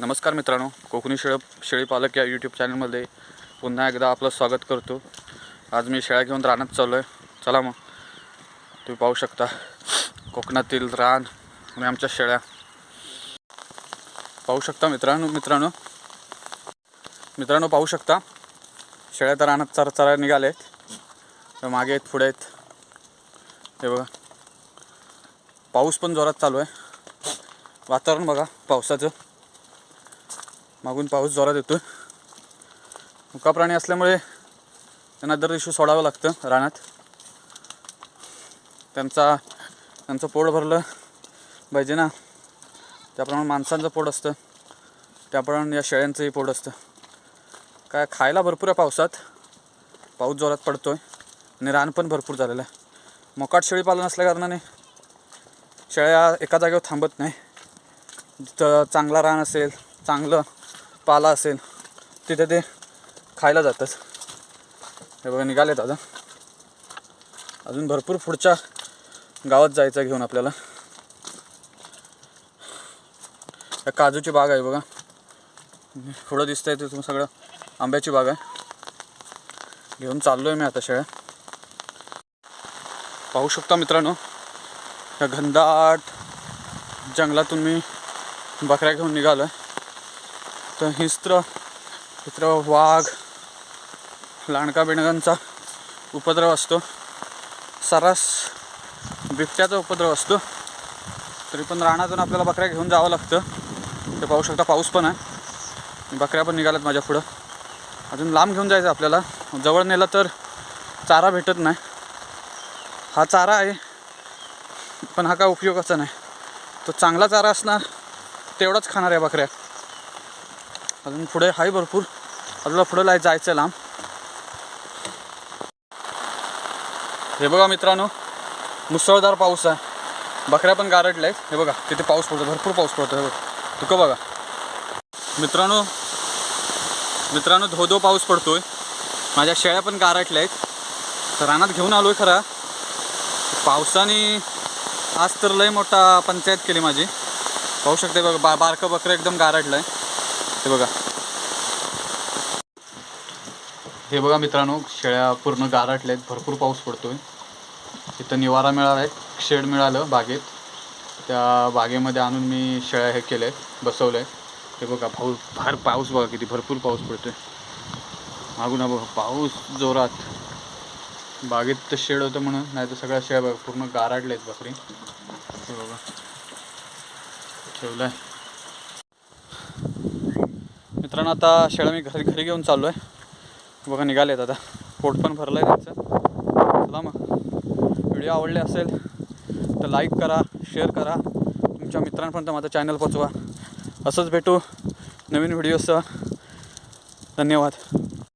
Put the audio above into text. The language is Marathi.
नमस्कार मित्रांनो कोकणी शेळ शेळी पालक या यूट्यूब चॅनलमध्ये पुन्हा एकदा आपलं स्वागत करतो. आज मी शेळ्या घेऊन रानात चाललो आहे चला मग. तुम्ही पाहू शकता. कोकणातील रान आणि आमच्या शेळ्या. पाहू शकता मित्रांनो मित्रांनो. मित्रांनो पाहू शकता. शेळ्या तर रानात चार चरायला निघाले आहेत. मागे आहेत पुढे आहेत. हे बघा. पाऊस पण जोरात चालू आहे. वातावरण बघा पावसाचं. मागून पाऊस जोरात येतो मुका प्राणी असल्यामुळे त्यांना दर दिवशी सोडावं लागतं रानात. त्यांचा त्यांचं पोट भरलं पाहिजे ना. त्याप्रमाणे माणसांचं पोट असतं. त्याप्रमाणे या शेळ्यांचंही पोट असतं. काय खायला भरपूर आहे पावसात. पाऊस जोरात पडतो आहे आणि रान पण भरपूर झालेलं आहे. मोकाट शेळी पालन असल्याकारणाने शेळ्या एका जागेवर थांबत नाही. जिथं चांगला रान असेल चांगलं पाला असेल तिथे ते खायला जातात. हे बघा निघालेत आता अजून. भरपूर पुढच्या गावात जायचं घेऊन आपल्याला. या काजूची बाग आहे बघा. पुढं दिसतंय ते तुम्ही सगळं. आंब्याची बाग आहे. घेऊन चाललो आहे मी आता शेळ्या पाहू शकता मित्रांनो या घनदाट जंगलातून मी बकऱ्या घेऊन निघालो आहे तर हिस्त्र हिस्त्र वाघ लांडका बिणगांचा उपद्रव असतो. सरस बिबट्याचा उपद्रव असतो. तरी पण रानातून आपल्याला बकऱ्या घेऊन जावं लागतं. ते पाहू शकता पाऊस पण आहे. बकऱ्या पण निघाल्यात माझ्या पुढं. अजून लांब घेऊन जायचं आपल्याला. जवळ नेलं तर चारा भेटत नाही. हा चारा आहे पण हा काय उपयोगाचा नाही. तो चांगला चारा असणार तेवढाच खाणार आहे बकऱ्या. अजून पुढे आहे भरपूर. आपल्याला पुढे लाइट जायचं आहे लांब. हे बघा मित्रांनो मुसळधार पाऊस आहे. बकऱ्या पण गारटल्या आहेत हे बघा तिथे पाऊस पडतो भरपूर पाऊस पडतो हे बघा तुका बघा. मित्रांनो मित्रांनो धो धो पाऊस पडतोय. माझ्या शेळ्या पण गारटल्या आहेत तर रानात घेऊन आलोय खरा. पावसाने आज तर लय मोठा पंचायत केली माझी. पाहू शकते बघा बा बारकं बकरं एकदम गारटलं आहे हे बघा. हे बघा मित्रांनो शेळ्या पूर्ण गारटल्या आहेत भरपूर पाऊस पडतोय. इथं निवारा मिळाला आहे शेड मिळालं बागेत. त्या बागेमध्ये आणून मी शेळ्या हे केल्या आहेत बसवल्या आहेत हे बघा पाऊस फार पाऊस बघा किती भरपूर पाऊस पडतोय. मागून हा बघा पाऊस जोरात. बागेत तर शेड होतं म्हणून नाही तर सगळ्या शेळ्या बघा पूर्ण गाराडल्या आहेत बकरी. हे बघा. ठेवलं आहे मित्रांनो आता शेळा मी घरी घरी घेऊन चाललो आहे बघा निघाले आता. पोट पण भरलं आहे त्यांचं. चला मग. व्हिडिओ आवडले असेल तर लाईक करा शेअर करा. तुमच्या मित्रांपर्यंत माझं चॅनल पोचवा असंच भेटू नवीन व्हिडिओसह धन्यवाद.